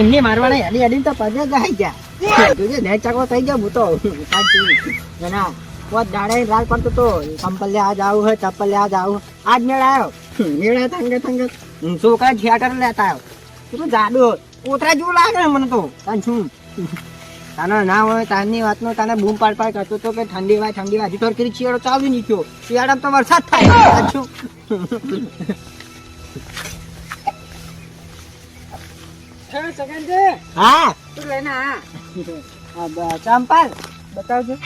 એમને મારવાના હેડી હેડી તો પગે જાય ગયા. જોજે ને ચાકો થઈ ગયા, હું તો એના પોત દાડે રાત પડતો તો, ચંપલ લેવા જાવું હે ચપ્પલ લેવા જાવું આજ મેળ આવ્યો મેળ તંગે તંગે શું છોકરા થિયેટર લેતા આવ્યો. તું જાડો કોતરા જેવું લાગે મને તો? તાન શું? તાનો ના હોય તારની વાતનો તાને બૂમ પાડ પાડ કરતો તો કે ઠંડી વાય ઠંડી વાય. તો કરી શિયાળો ચાલુ નીકળ્યો શિયાળામાં તો વરસાદ થાય. સાચું હા. તું લઈને આ. આ ચંપલ. બતાવજો.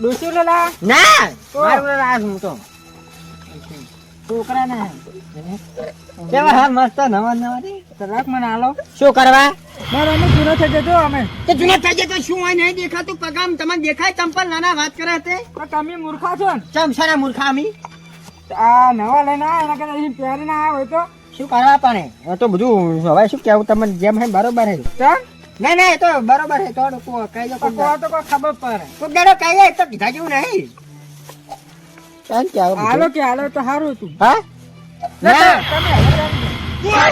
ડોસી લેલા ના. મારું તો હું તો. છોકરા ને કેવા હા મસ્ત નવા નવા. મને આલો શું કરવા? મારો અમે જૂનો થઈ જતો અમે. તો જૂના થઈ જાય તો શું હોય નહીં દેખાતું? પગામ તમને દેખાય ચંપલ નાના વાત કરે તે? તો તમે મૂર્ખા છો ને? ચમસાના મૂર્ખામી અમી? આ નવા લઈને આ એના કદાચ અહીં પહેરીને આ હોય તો? શું કરવા પણ? એ તો બધું હવે શું કેવું તમને? જેમ હે બરોબર હે. તો? ના ના એ તો બરોબર હે. તો કો- કહી દો તો તો કોઈ ખબર પડે. કોક દાડો કહીએ તો કીધા જેવું નહીં. ચાલ કે આવો હાલો કે હાલો તો સારું તું હા? ના તમે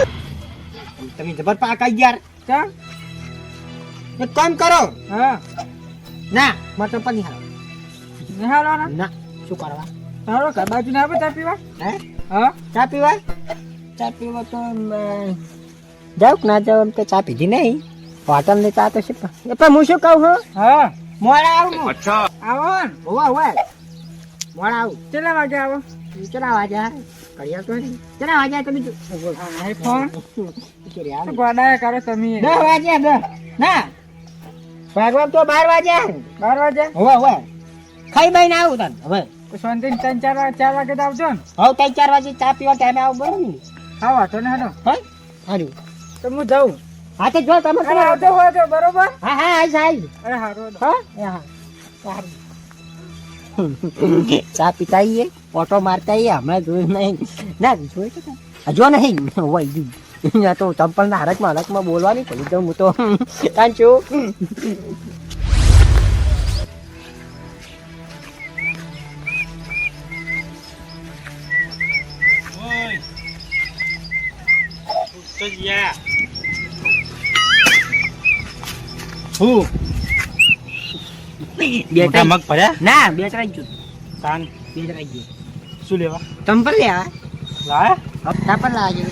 તમે જબર પાકા યાર ચા એક કામ કરો. હા. ના મતલબ પણ નહીં હાલો. નિહાળો હાલો ના શું કરવા? તારો ઘર બાજુ ને આપે ચા પીવા. હે? હા. ચા પીવા? ચા પીવો તો જાઉં ના જાઉં તો ચા પીધી નહીં. હોટલની ચા તો શું એ પણ હું શું કહું હું? હા. મોડા આવું. અચ્છા. આવો હોવા હોવા. મોડા આવું. કેટલા વાગે આવો? કેટલા તો નહીં. તમે ફોન. ગોડાએ કરો તમે. દસ વાગ્યા દસ. ના. ભાગવામ તો બાર વાગ્યા બાર વાગે? હોવા હોવા. ખાઈ બાઈને આવું તને હવે. શાંતિ ત્રણ ચાર વાગે ચાર વાગે તો આવજો ને. હવે ત્રણ ચાર વાગે ચા પીવા ટાઈમે આવું બરોબર. ને હા વાંધો ને હેડો હા? તો હું જાઉં. હા તો જો તમે આવતો હોય તો બરોબર? હા હા આવીશ આવીશ. અરે હારું હા? હા. સારું. ચા પીતા ઓટો મારતા હમણાં જોયું નહીં. ના જોયું તો. નહીં. હોય ગયું અહીંયા તો ચંપલ ના હરકમાં હરકમાં બોલવાની પડી તો હું તો કાંચું હું? બે ત્રણ મગ ભર્યા? ના બે ત્રણ ગયું તાન. બે ત્રણ ગયું શું લેવા? ચંપલ લે આ લાયા? ચંપલ લાવજો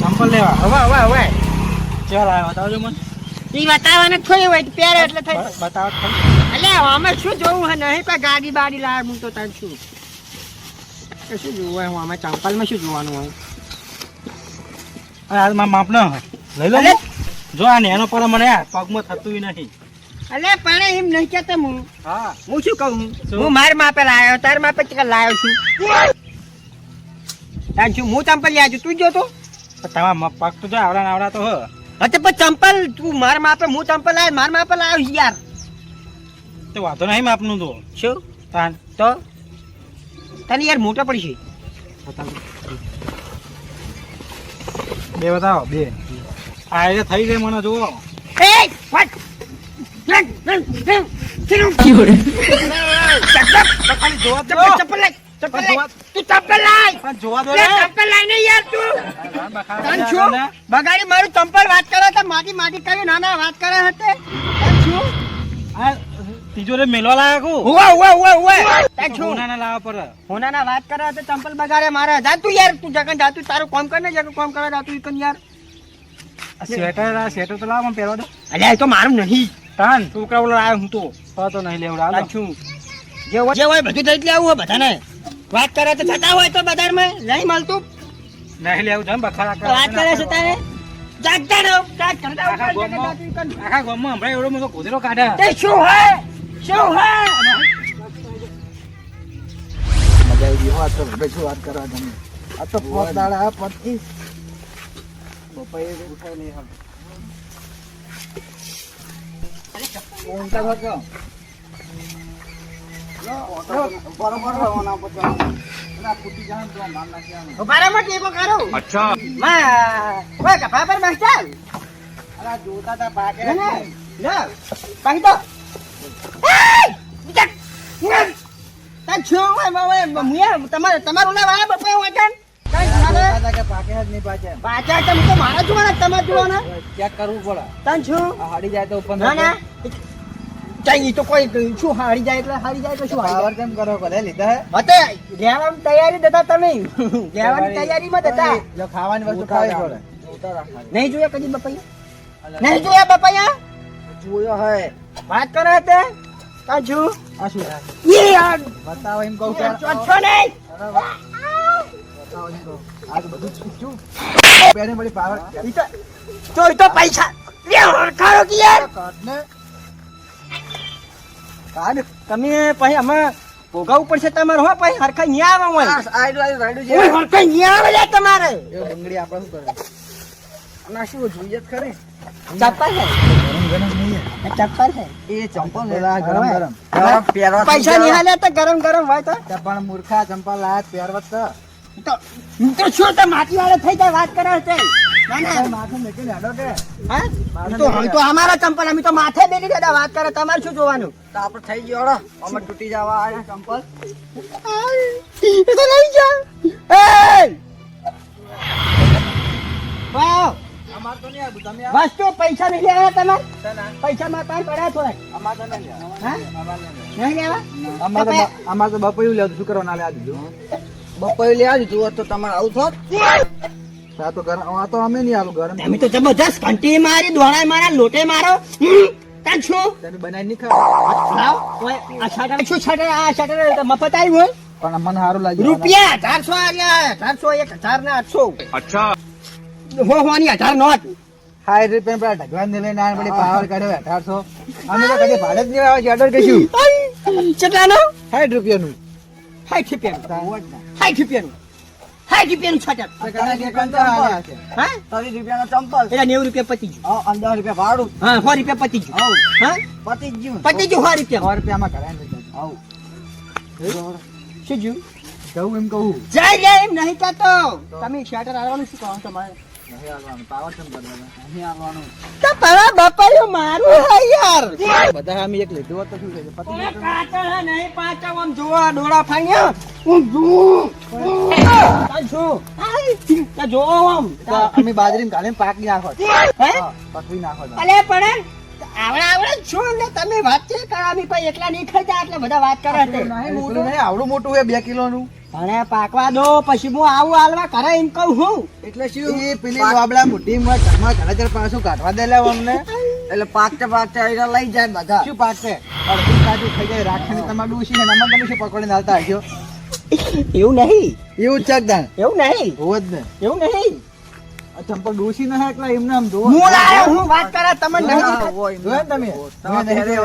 ચંપલ લેવા. હવે હવે હવે. બતાવજો મને. ઈ બતાવવાને થોડી હોય પહેરે એટલે થઈ બતાવો તો. અલ્યા અમે શું જોવું હે? નહીં કોઈ ગાડી બાડી લાવે હું તો તાર શું શું જોવું હોય? હું આમાં ચંપલમાં શું જોવાનું હોય? આ મારા માપ ના લઈ લો જો આ નેનો પર મને પગમાં થતું નથી અલ્યા પણ એમ નહીં કહેતો હું. હા હું શું કહું? હું માર માપે લાયો તાર માપે છું. તાર છું હું ચંપલ લ્યા છું? તું પણ તમારા પગ તો જો આવડા આવડા તો હ પણ ચંપલ તું માર માપે હું ચંપલ લાવ્યો માર માપે લાવ્યો છું યાર. તો વાંધો નહીં માપનું તો. શું? તો? તને યાર મોટો પડશે. બે બતાવો બે. આ એ થઈ ગઈ મને જુઓ. ને. બગાડી મારું ચંપલ વાત કરે તો માટી માટી કરી નાના વાત કરે હતે? તિજોરી મેલવા લાયક કુ? હુવા હુવા હુવા હુવા તન છું સોનાને લાવવા પડે હોનાના વાત કરે તો ચંપલ બગાડે મારે. જા તું યાર તું જગન જા તું તારું કામ કર ને જગન કામ કરે જા તું ઇકન યાર. સ્વેટર આ સ્વેટર તો લાવ મને પહેરવા દો. અલ્યા એ તો મારું નહીં. તાન. છોકરા ઓલો આવ્યો હું તો. તો તો નહીં લેવડા હાલો. છું. જે હોય જે હોય બધું જ લેવું હોય બધાને. વાત કરે તો જતા હોય તો બજારમાં. નહીં મળતું. નહીં લેવું છે બખાડા કરે વાત કરે છે તારે. જાગતા રહો. કાટ કરતા આખા ગામમાં-. આખા ગામમાં હમણાં એવડો મોટો ગોધેડો કાઢે તે શું હે શું હે? મજા આવી ગઈ વાત તો શું વાત કરવા તમે. આ તો પોત દાડા પચીસ. બપાઈ ઉઠાય નહીં હવે. અચ્છા. જોતા તા ભાગે ને લે પાહી દો. એય! બીજા! તન છું ઓય ઓય મુયા તમારે તમારું નામ આ બપે વચન કઈ હાલે. દાદા કે પાકે જ નહીં પાકે પાછા તમે તો મારા જોવાના તમારે જોવાના. ચેક કરવું પડે. તન છું હાડી જાય તો ઉપર ના ના. ચાઈ તો કોઈ શું હારી જાય એટલે હારી જાય તો શું હારી કેમ કરો ભલે લીધા હે? જાય હતે તૈયારી દેતા તમે. દેતા. જો ખાવાની વસ્તુ ખાવી પડે. નહીં જોયા કદી બપૈયા નહીં જોયા બપૈયા જોયો હે. વાત કરે તે. કા છું આ શું થાય? યાર બતાવો એમ કહું કે ચોચ્છો નહીં બતાવો એમ કહું. આ તો બધું છૂટું. બેને મળી પાવર ઈ તો તો તો પૈસા લે ઓળખાડો કે યાર કાઢને. કાઢ. તમે પછી અમે ભોગાવવું પડશે તમારે હો પછી હરખાઈ ન્યા આવે હોય આ આયડું આયડું રાયડું છે. ઓય, હરખાઈ નહીં આવે લે તમારે એ બંગડી આપણે શું કરે? આના શું જોઈએ ખરી? ચાપા છે આ ચપ્પલ છે એ ચંપલ લેલા ગરમ ગરમ. પહેરવા પૈસા નહીં હાલે તો ગરમ ગરમ હોય તો પણ મૂર્ખા ચંપલ લાયા પહેરવા તો. તો શું તો માટી વાળા થઈ જાય વાત કરે છે ના ના માથું મૂકીને હેડો કે? હા? ઈ તો હમ તો અમારા ચંપલ અમે તો માથે બેરી દેતા વાત કરે તમારે શું જોવાનું તો આપણે થઈ ગયો. અમે તૂટી જવા ચંપલ. લઈ જા વસ્તુ પૈસા નહીં લેવા તમારે પૈસા માં પણ પડ્યા થોડા અમાર તો નહીં લેવા. અમાર તો બપોયું શું કરવા ના લે દીધું બપોયું લેવા દીધું તો તમારે આવું થોત. આ તો ગરમ આ તો અમે નહીં આલું ગરમ તમે તો જબરદસ્ત ઘંટી મારી દોડાય મારા લોટે મારો. શું તમે બનાવી નહીં ખાવ? આ શટર શું શટર આ શટર મફત આવ્યું હોય. પણ મને સારું લાગ્યું. રૂપિયા ચારસો ચારસો એક હજાર ને આઠસો. અચ્છા. હો હોની હજાર નોટ હાઈ રૂપિયા પેલા ઢગલા ને લઈને આને વળી પાવર કાઢ્યો અઢારસો. અમે તો કદી ભાડે જ નહીં આવે છે ઓર્ડર કશું કેટલાનો? સાઠ રૂપિયાનું. સાઠ રૂપિયાનું. સાઠ રૂપિયાનું. સાઠ રૂપિયાનું છટર હા? ત્રીસ રૂપિયાનો ચંપલ. એટલે નેવું રૂપિયા પતી ગયું. અંદર રૂપિયા ભાડું. હા સો રૂપિયા પતી ગયું. હા? પતી ગયું. પતી ગયું સો રૂપિયા સો રૂપિયામાં કરાય ને શું જવું એમ કહું. જય જય એમ નહીં કહેતો. તમે શેટર આવવાનું શું કહો તમારે? નહીં હાલવાનું પાવર ચમ કરવાનું નહીં હાલવાનું તો પેલા બપાયો મારું હે યાર. બધા અમે એક લીધું હોત તો શું થઈ જાય? પતી ઓય જતું. કાતર હે નહીં પાછા આમ જોવા ડોળા ફાડ્યા હું જોઉં. તાર જો તાર જો આમ. તો અમે બાજરી ને પાકી નાખો પકવી નાખો તમે. આવડે આવડે છો ને તમે વાત છે કરાવી પછી એકલા નહીં એટલે બધા વાત કરે મોટું આવડું મોટું હોય બે કિલોનું. અને પાકવા દો પછી હું આવું હાલવા કરે એમ કહું હું. એટલે શું? એ પેલી બાબડા મોટી ઘરમાં ઘણા ચાર પાછું કાઢવા દે લે અમને. એટલે પાકતે પાકતે આવીને લઈ જાય બધા. શું પાકતે? અડધું કાચું થઈ જાય રાખીને તમારે ડૂસી ને નમક તમે શું પકોડી નાલતા હશો? એવું નહીં. એવું ચકદાન ચક દાન એવું નહીં. હોવ જ ને. એવું નહીં. ચંપલ ડૂસી ના એકલા એમને આમ જોવો? હું લાયો હું વાત કરે નહીં. તમે? મેં નહીં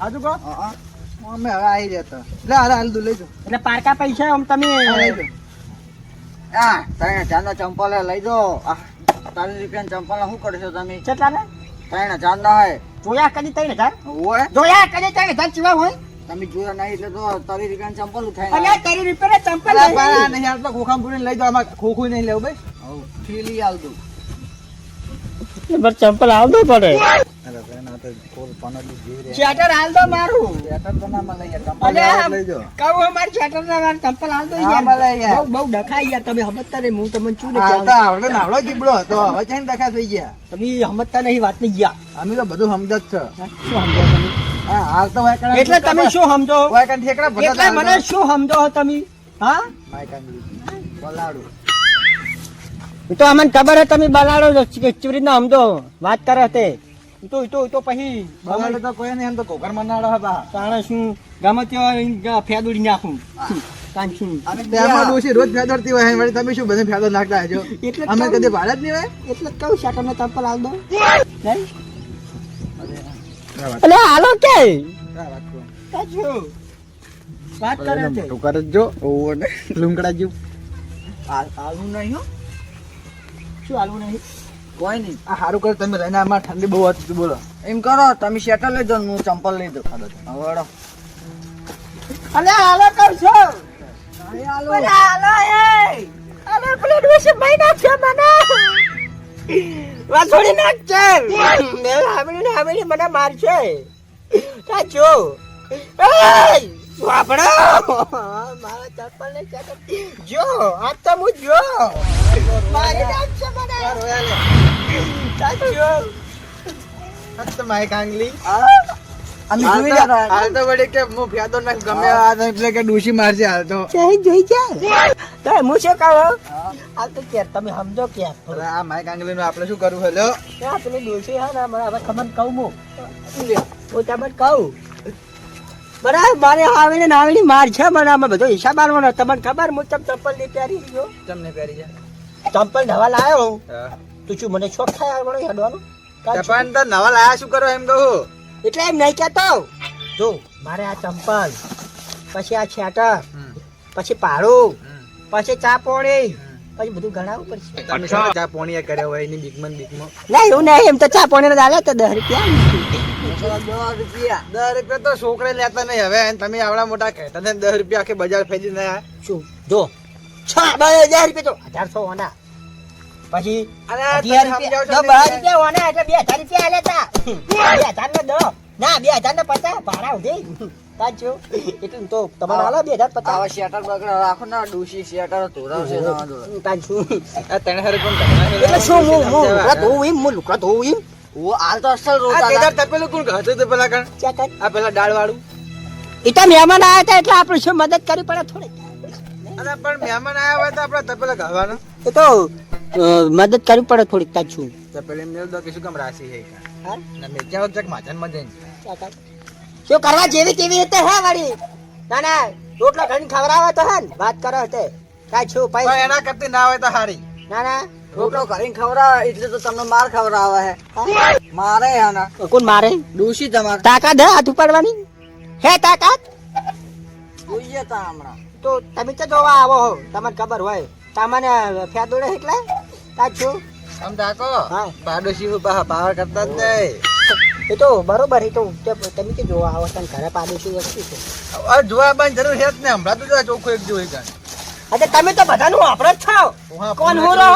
આજુ કહો. અમે હવે આવી જતા લે હાલ હાલ દઉં લઈ જાઓ. એટલે પારકા પૈસા આમ તમે હા, લઈ જો હા ત્રણ હજાર ચંપલ લઈ દો ત્રણ રૂપિયા ચંપલ શું કરશો તમે? કેટલા ને ત્રણ હજાર ના હોય. જોયા કદી ત્રણ હજાર? હોય. જોયા કદી ત્રણ હજાર ચીવા હોય? તમે જોયા નહીં એટલે તો તારી રૂપિયા ચંપલ થાય ઉઠાઈ તારી રૂપિયા ચંપલ નહીં. નહીં હાલ તો ખોખામ પૂરી લઈ દો આમાં ખોખું નહીં લેવું ભાઈ. ફીલી હાલ દઉં ચંપલ આવતો પડે. તો કોલ પાનલી જીવ શેટર હાલ દો મારું. બેટર તો ના મળે યાર અલે લઈ જાઓ કહું અમાર શેટર ના મારું ચંપલ હાલ દો હા, ભલે યાર યાર. બહુ બહુ ડખાઈ યાર તમે સમજતા નહીં હું તમને શું આ તો આવડે ને જીબડો હતો. હવે ચેન દખા થઈ ગયા. તમે સમજતા નહીં વાત નહીં ગયા. અમે તો બધું સમજ છે. શું સમજો તમે? હા હાલ તો વાય એટલે તમે શું સમજો? વાય ઠેકડા ભરતા એટલે મને શું સમજો તમે? હા? વાય કણ તો અમને ખબર હે તમે બલાડો છો કેવી રીતના સમજો. વાત કરે તે. તો તો તો પછી બલાડું તો કોઈ નહીં એમ તો કોકર મનાડો હતા તાણે શું ગમે ત્યાં ફેદુડી નાખું. કાન શું અમે રોજ ફેદરતી હોય વળી તમે શું બધે ફેદર નાખતા હજો એટલે અમે. કદી ભાડે જ નહીં હોય? એટલે જ કહું શેટર ને ચંપલ હાલ દો. અલે હાલો કે? વાત કરે? છે? જો આલું નહીં હો. શું હાલવું નહીં? કોઈ નહીં. આ સારું કરે તમે રહીને આમાં ઠંડી બહુ હતી બોલો. એમ કરો તમે શેટર લઈ જાઓ હું ચંપલ લઈ દઉં. હવાડો અલે હાલો કરશો અલે હાલો. એ. અલે પેલો ડોશી ભાઈ નાખશે મને. વાસોડી નાખશે મેં હામીને હામીને મને મારશે. સાચું એય! વાપરો! મારા ચપ્પલ ને ચપ્પલ જો આ તો હું જો. મારી નામ છે મને. સાચો હત માય કાંગલી. અમે જોઈ તો- હાલ તો વળી કે હું ફ્યાદો ના ગમે આ એટલે કે ડૂસી મારશે હાલ તો. જઈ જોઈ જા તો હું શું કહો? આ તો કે તમે સમજો કે આ માય કાંગલી નું આપણે શું કરવું હેલો આ પેલી ડોસી હે ને મને હવે ખબર કહું હું. હું તમને કહું. બરાબર મારે આવીને નાવીની માર છે મને આમાં બધો હિસાબ આવવાનો તમને ખબર હું તમ ચંપલની પહેરી ગયો તમને પહેરી જાય ચંપલ નવા લાયો હા. તું શું મને શોખ થાય આવવાનો હેડવાનો? તે તો નવા લાયા શું કરો એમ કહું? એટલે એમ નહીં કહેતો. જો મારે આ ચંપલ પછી આ છેટર પછી પાડું પછી ચા પોણી પછી બધું ગણાવવું પડશે. તમે ચા પોણી કર્યા હોય એની બીકમાં ને બીકમાં? ના એવું નહીં એમ તો ચા પોણી દાલે તો દસ રૂપિયા દસ રૂપિયા તો છોકરે લેતા નહીં હવે. તમે આવડા મોટા કહેતા ને દસ રૂપિયા આખી બજાર ફેરી ને શું? જો. છ હજાર રૂપિયા તો. અઢારસો ઓના. પછી હજાર હજાર ને બે હજાર ને પચાસ. ભાડા ઉધે. તાજો એટલું તો તમારે આલો બે હજાર આવા શેટર બગડા. રાખો ના ડૂસી શેટર ધોરાવશે નવા જોડે. તાજો આ ત્રણ હારે કોણ એટલે શું હું હું લુકડા ધોવું એમ હું લુકડા ધોવું એમ? ઓ હાલ તો અસલ રોતા તેદાર તપેલું કોણ ઘાતું હતું પેલા કણ? આ પેલા દાળ વાળું એ તો મહેમાન આયા હતા એટલે આપણે શું મદદ કરવી પડે થોડી અને પણ મહેમાન આયા હોય તો આપણે તપેલા ઘાવાનું એ તો મદદ કરવી પડે થોડીક તાજું તપેલી મેળ દો કે શું કામ રાશી છે કાં? હા? ને મેચાડો ચક માથામાં જઈને. શું કરવા જેવી તેવી રીતે હે વાળી? ના ના રોટલા ઘણી ખવડાવે તો હે ને વાત કરો તે. કાંઈ છું પૈસા એના કરતી ના હોય તો હારી. ના ના. રોટલો કરીને ખવડાવે એટલે તો તમને માર ખવડાવે હે. મારે હે કોણ મારે? ડૂસી તમારે. તાકાત હે હાથ ઉપાડવાની? હે તાકાત? જોઈએ તા હમણાં. તો તમે તો જોવા આવો હો તમને ખબર હોય. તમને ફેદોડે એટલે? તાજ આમ હા. પાડોશી પાવર કરતા જ નહીં એ તો બરોબર એ તો તમે કે જોવા આવો તને ઘરે પાડોશી વસ્તુ છે. હવે જોવા બંધ જરૂર છે ને હમણાં તો ચોખ્ખું એક જોઈ કાં. અરે તમે તો બધાનું વાપરો જ છો. કોણ હું રહો?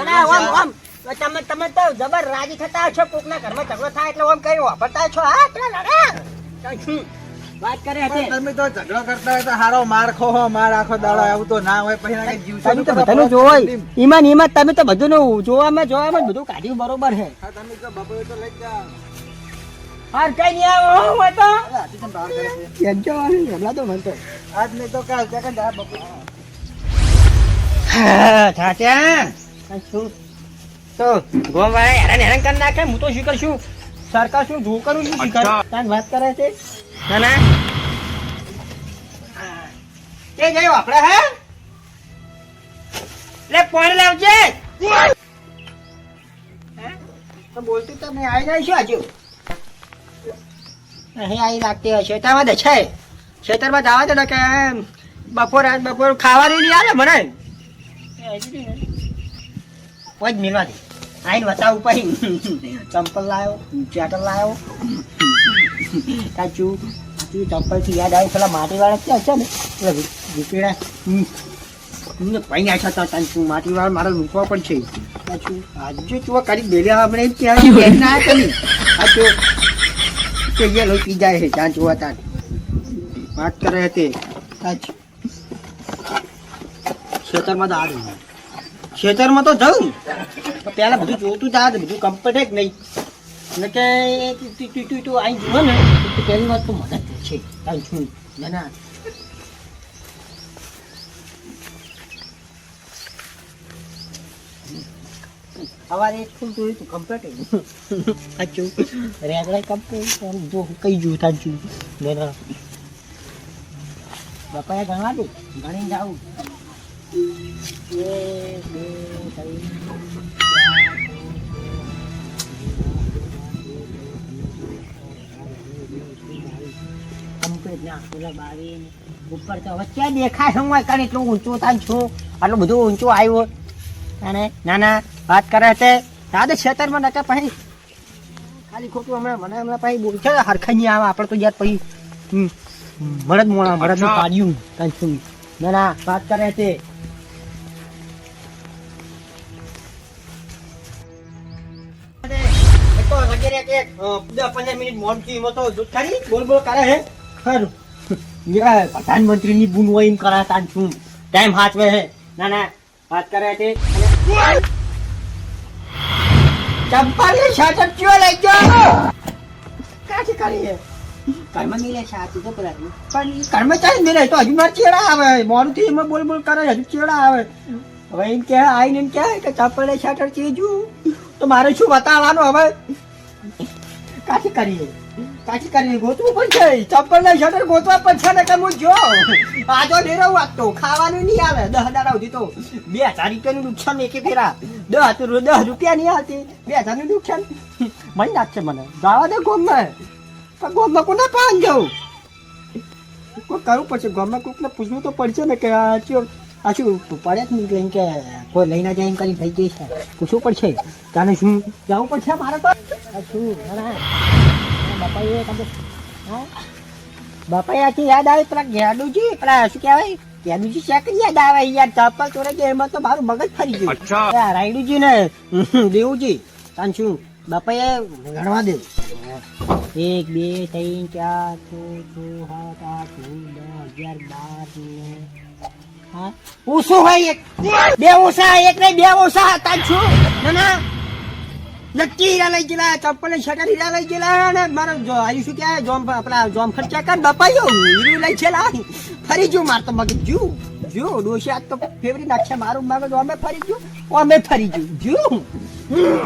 અને આમ ના, ના, ઓમ. તમે તમે તો જબર રાજી થતા છો કોકના ઘરમાં ઝઘડો થાય એટલે આમ કઈ વાપરતા છો હા લડા. વાત કરે છે. તમે તો ઝઘડો કરતા હોય તો હારો માર ખો હો, માર આખો દાડો આવું તો ના હોય. પછી ના જીવ તમે તો બધાનું જોવાય ઈમાન ઈમાન તમે તો બધું જોવામાં જોવામાં બધું કાઢ્યું બરોબર છે. તમે તો બપોરે તો લઈ જ જાઓ. હાર કઈ નહીં આવો હું તો કેમ છો? હમણાં તો મન તો આજ નહીં તો કાલ ત્યાં કાંઈ જા બપોરે. ચાચા શું? તો ગોમ વાળા હેરાન હેરાન કરી નાખે, હું તો શું કરશું? સરકાર શું જો કરું છું તાન વાત કરે છે? ના ના. એ ગયો આપણે હે? લે, પાણી લાવજે. બોલતી તો મેં આવી જાય છો હજુ. અહીં આવી લાગતી હશે તામાં દે, છે. ખેતરમાં જવા દે ને કે બપોર બપોર ખાવાની નહીં આવે મને. પોજ મિલવા દે આઈને બતાવું પછી. ચંપલ લાવ્યો ચેટર લાવ્યો કાચું કાચું ચંપલથી યાદ આવ્યું પેલા માટીવાળા ક્યાં છે ને એટલે વિપીડા તમને પૈ નાખ્યા હતા તાન માટીવાળા માટી વાળા મારે લૂંટવા પણ છે. કાચું. આજે તું કરી બેલ્યા આપણે ત્યાં ના કરી કાચું કે જે લોકી જાય છે ત્યાં જોવા તાર. વાત કરે તે. કાચું. ખેતરમાં તો આડું ખેતરમાં તો જવું પહેલાં બધું જોતું જા બધું કમ્પ્લીટ જ નહીં. એટલે કે અહીં જુઓ ને પહેલી વાત તો મદદ છે તારું છું. ના સવારે એક ફૂલ જોયું તું જો કઈ જોયું સાચું. ના ના. બાપાએ ગણવા દે. ગણીને જાવું એક બે ત્રણ ના પેલા બાવીસ ઉપર તો હવે ક્યાં દેખાય હું કારણે એટલું ઊંચું થાય છું? આટલું બધું ઊંચું આવ્યું અને ના ના વાત કરે છે દાદા ખેતરમાં નકા પછી ખાલી ખોટું હમણાં મને હમણાં પછી બોલ છે નહીં આવે આપણે તો યાર પછી મળદ મોણા મળદ પાડ્યું કાંઈ શું ના ના વાત કરે છે દસ પંદર મિનિટ મોડથી એમાં તો ખાલી બોલ બોલ કરે હે? ખરું એ પ્રધાનમંત્રીની બુન હોય એમ કરાતા છું. ટાઈમ હાચવે હે. ના ના વાત કરે છે. ચંપલ ને શાસક ચિયો લઈ ગયો? કાથી કરી હે કર્મ તો પેલા પણ કર્મચારી મિલે તો હજુ મારે ચેડા આવે. મોડું થી એમાં બોલ બોલ કરે હજુ ચેડા આવે. હવે એમ કે આઈને એમ કે ચપ્પલ ને શર્ટ ચીજુ? તો મારે શું બતાવવાનું હવે? કાથી કરીએ કાઠી કરીએ ગોતવું પડશે ચપ્પલ ના શટર ગોતવા પડશે ને કે હું જો? આજો ડેરો વાગતો. ખાવાનું નહીં આવે. દસ દાડા સુધી તો બે હજાર રૂપિયાનું નુકસાન એકે ફેરા. દસ દસ રૂપિયા નહીં આવતી. બે હજારનું નુકસાન. મને નાખશે મને. જવા દે ગોમમાં પણ ગોમમાં કોને પાન જવું? કોઈ કરવું પડશે. ગોમમાં કોકને પૂછવું તો પડશે ને કે આ આ શું પડે જ નહીં કે કોઈ લઈને જાય એમ કરી થઈ ગઈ છે. પૂછવું પડશે? તાને શું જવું પડશે મારે તો? શું ના, ના. બાપા એ તમે હા? બાપા આથી યાદ આવે પેલા ગેડુજી પેલા શું કહેવાય? ગેડુજી શેકરી યાદ આવે યાર ચપ્પલ ચોરે ગયા એમાં તો મારું મગજ ફરી ગયું. રાયડુજી ને દેવુજી તાન શું બાપા એ ગણવા દે. એક બે ત્રણ ચાર છ છ સાત આઠ નવ દસ અગિયાર બાર હા? ઓછું હોય એક. બે ઉસા એક ને બે ઓછા હતા છું. ના નક્કી હીરા લઈ ગયેલા ચપ્પલ શટર હીરા લઈ ગયેલા અને મારો જો આવી શું કહેવાય, જોમ આપણા જોમ ખર્ચા કર બપાયો, હીરું લઈ છેલા ફરી ગયું માર તો મગજ. જુ, જો, ડોશી આજ તો ફેવરી નાખશે મારું મગજ અમે ફરી ગયું, અમે ફરી ગયું. જુ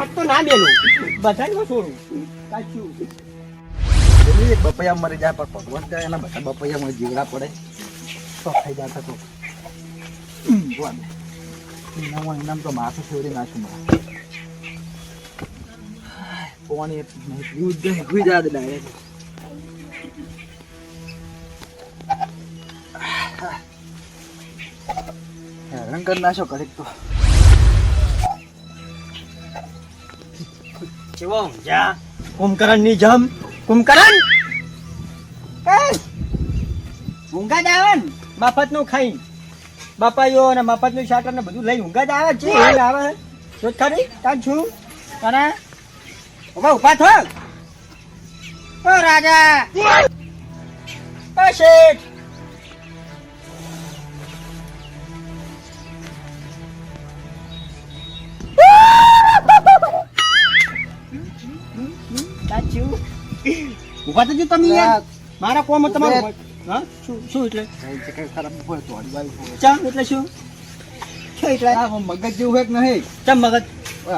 આજ તો ના મેલું. બધાને છોડું. સાચું બપૈયા મરી જાય પણ ભગવાન જાય એના બધા બપૈયા મને જીવડા પડે. તો ખાઈ જતા તો જોવા દે. એનામાં એનામ તો માથું ફેવરી નાખ્યું પીવું જ નાખ્યો ઘડીક તો કેવો જા કુંભકરણની જમ કુંભકરણ ઊંઘા જ મફતનું ખાઈ બાપાયો અને મફતનું શાટર ને બધું લઈ ઊંઘા જ આવે છે ઊંઘ આવે. જો ખરી તાન છું. અને ઊભા ઊભા થો. ઓ રાજા. ઓ શેઠ. ઊભા થજો તમે મારા કોમ તમારું હા? શું શું એટલે. ચમ એટલે શું? શું એટલે? મગજ જેવું હોય કે નહીં? ચમ મગજ?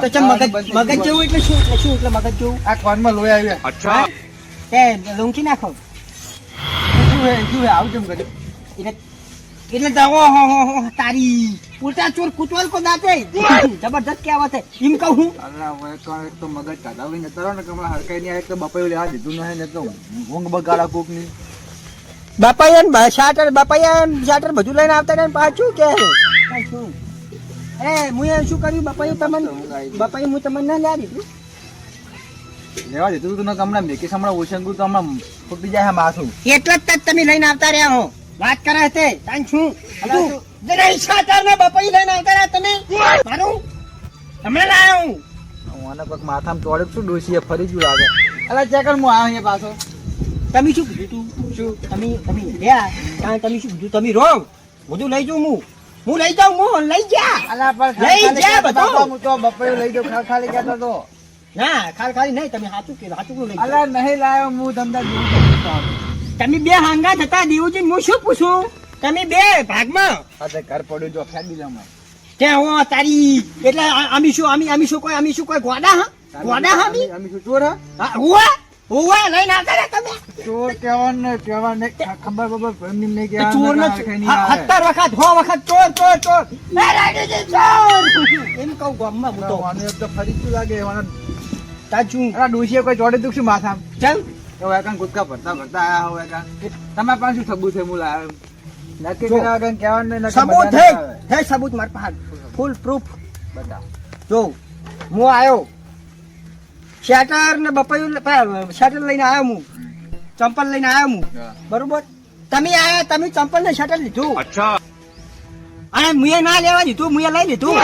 તો ચમ મગજ મગજ જેવું એટલે શું? એટલે શું એટલે મગજ જેવું? આ કોનમાં લોહી આવ્યા હા? તે લૂંટી નાખો. શું હે શું હે? આવું કેમ કર્યું? એટલે એટલે દવો હો હો હો તારી. ઉલટા ચોર કુતવલ કો દાતે? જબરદસ્ત કહેવત હે. એમ કહું હું. અલા હવે તો એક તો મગજ કાઢાવી ને તરો ને કમળા હરકાઈ ની આ એક તો બપાઈ લેવા દીધું નહીં ને તો ઊંઘ બગાડા કોકની બાપાયન શાટર બાપાયન શાટર બધું લઈને આવતા ને પાછું કે? પાછું. એ એમ શું કર્યું? બાપાએ તમને બાપાએ હું તમને ના લ્યા દીધું? લેવા દીધું તું હમણાં મેં મેકી હમણાં ઓછંગું તો હમણાં ફૂટી જાય માથું એટલે જ તમે લઈને આવતા રહ્યા હો. વાત કરે છે તાન છું જરા શાટર ને બાપાઈ લઈને આવતા રહ્યા તમે. મારું? હમણાં લાયો હું. આને કોઈક માથામાં તોડે શું ડોસીએ ફરી જ લાગે. અલા ચેકર કર હું આ અહીંયા પાછો. તમે શું કીધું તું? શું તમે તમે રહ્યા? કારણ તમે શું કીધું? તમે રો બધું લઈ જાઉં હું. હું લઈ જાઉં હું લઈ જા. અલા પણ લઈ જા કહેતો હું તો બપાઈ લઈ જાઉં ખાલી ખાલી કહેતો તો. ના ખાલી ખાલી નહીં તમે સાચું કે સાચું કીધું લઈ અલા નહીં લાયો હું ધંધા જેવું તમે બે હાંગા જતા દેવજી હું શું પૂછું? તમે બે ભાગમાં. સાથે ઘર પડ્યું જો ફેર દઉં મેં ત્યાં હો તારી એટલે આમી શું આમી આમી શું કોઈ આમી શું કોઈ ગોડા હા? ગોડા હા આમી શું ચોર હા? હા, લઈને આવતા તમે? ચોર કહેવાનું ને કહેવાનું ને ખબર બબર એમની નહીં તો ચોર ને ને વખત હો વખત ચોર ચોર ચોર. એ ચોર. એમ કહું ગામમાં હું તો. આને તો ફરી શું લાગે? એવાને તાજું અલા ડોશીએ કોઈ ચોડે દુખશું માથા ચાલ. હવે એકાન કૂદકા ભરતા ભરતા આયા હવે એકાન તમારે પાસે શું સબૂત છે એમ? નક્કી જો. કર્યા વગર કહેવાનું નહીં, સબૂત હે. ના. હે સબૂત માર પાસે. ફૂલ પ્રૂફ બધા જો હું આવ્યો શેટર ને બપાયું શેટર લઈને આવ્યો હું. ચંપલ લઈને આવ્યો હું. બરોબર? તમે આયા તમે ચંપલ ને શેટર લીધું. અને મુએ ના લેવા દીધું મુએ લઈ લીધું.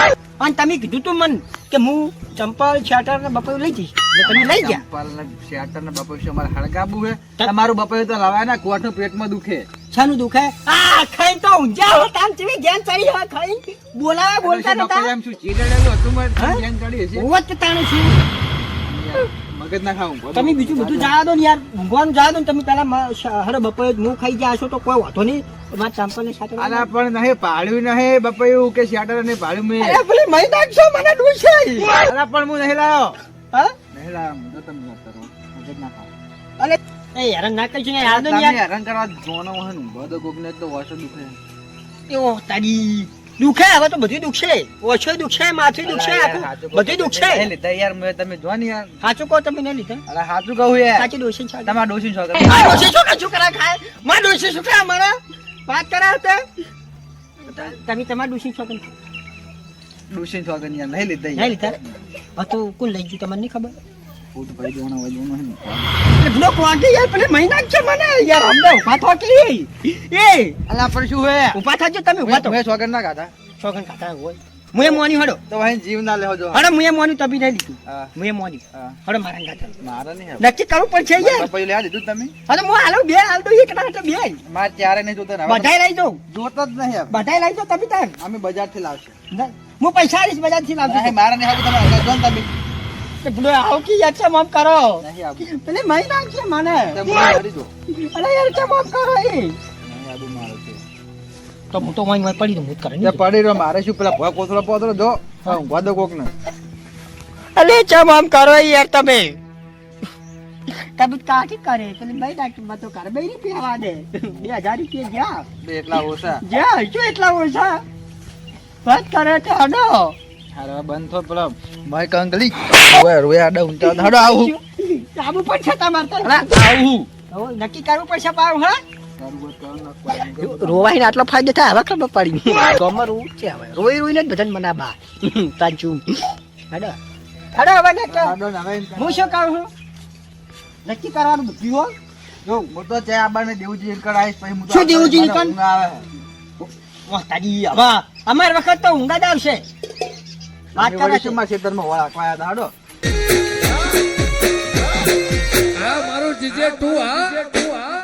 અને તમે કીધું તું મન કે હું ચંપલ શેટર ને બપાયું લઈ જઈશ. તમે લઈ ગયા. ચંપલ ને શેટર ને બપોર છે અમારે હળગાવવું હે તમારું બપોર તો લવાય ના કોટનું પેટમાં દુખે. શાનું દુખે? આ ખાઈ તો ઊંઝા હો તામ ગેન ચડી હવે ખાઈ. બોલાવે બોલતા નતા. એમ શું ચીડેલું હતું તાણે છે મગજ ના ખાવું તમે બીજું બધું જવા દો ને યાર. ઊંઘવાનું જવા દો ને તમે પેલા હરે બપોરે હું ખાઈ ગયા તો કોઈ વાંધો નહીં. મારા ચાંપાને સાથે અલા પણ નહીં પાડ્યું નહીં બપોયું કે શેટર ને પાડ્યું મેં. અરે ભલે મહી નાખશો મને ડૂસે અલા પણ હું નહીં લાયો. હા? નહીં લાયો હું તો તમે વાત કરો. મગજ ના ખાવ. અલે એ હેરાન ના કરજો ને યાર. હેરાન કરવા જોવાનો હોય બધો કોકને તો વાસો દુખે. એવો તારી. દુખે હવે તો બધું દુખશે. ઓછો દુખશે માથું દુખશે આખું. બધું દુખશે. લીધા યાર મેં તમે જો ને યાર. સાચું કહો તમે નહીં લીધા. અરે સાચું કહું યાર. સાચી ડોસી છે તમારા ડોસી છો આ ડોસી શું કશું કરા ખાય? માં ડોસી ખાય અમારા? વાત કરાવતા તમે તમારા ડોસી છો કે ડોસી છો કે યાર નહીં લીધા નહીં લીધા? તો કોણ લઈ ગયું? તમને નહીં ખબર? ફૂટ ભરી જોવાનો હોય જોવાનો હે ને એટલો વાગે યાર પેલે મહિના છે મને. યાર અમને ઊભા થો કે એ! અલા પણ શું હે? ઊભા થાજો તમે ઊભા તો મેં સોગન ના ખાતા સોગન ખાતા હોય. મુએ મોની હડો. તો ભાઈ જીવ ના લેવો જો. હડો મુએ મોની તબી નઈ લીધું. મુએ મોની. હડો મારા ગાતા મારા નહીં નક્કી કરવું પડશે યાર. પછી લેવા દીધું તમે? હવે મુ હાલો બે હાલ તો એક ના બે. મારે ત્યારે નહીં જોતા ને બધાય લઈ જો જોતો જ નહીં. બધાય લઈ જો તમે તાર અમે બજારથી લાવશું હું પૈસા આવીશ બજારથી લાવશું મારા નહીં હાલ તમે આગળ જો ને તમે પેલો આવો કે યાર ચમ આમ કરો. પેલે મહી નાખશે મને. અરે યાર ચમ આમ કરો એ. તો હું તો વાઈ વાઈ પડી દઉં હું કરે ને પડી રહ્યો મારે શું પેલા ભોય કોથળો પોતળો જો ઊંઘવા દો કોક ને અલે ચમ આમ કરો યાર તમે. તમે કાકી કરે પેલી મહી નાખી તો કરે બે ની પીવા દે. બે હજાર રૂપિયા ગયા. બે એટલા ઓછા. જ્યાં શું એટલા ઓછા? વાત કરે તો હડો. હવે બંધ થો પેલા ભાઈ ઓય રોયા ઊંચા આવું. આવું. આવું નક્કી કરવું પડશે પાવ હા? રોવાઈને આટલો ફાયદો થાય હવે ખબર પડી. ગમર રોવું છે હવે. રોઈ રોઈને જ ભજન મના બા તાંચું હેડો હેડો હવે ને હું શું કહું છું નક્કી કરવાનું બધું હો? જો હું તો ચા આબાને દેવજી પછી હું શું દેવજી આવે. વાહ તાજી હવે. અમાર વખત તો ઊંઘા જ આવશે. વાત અમે કરે વળી છે. શું મારા ખેતરમાં વળાકવા આવ્યા હતા, આ તું હા.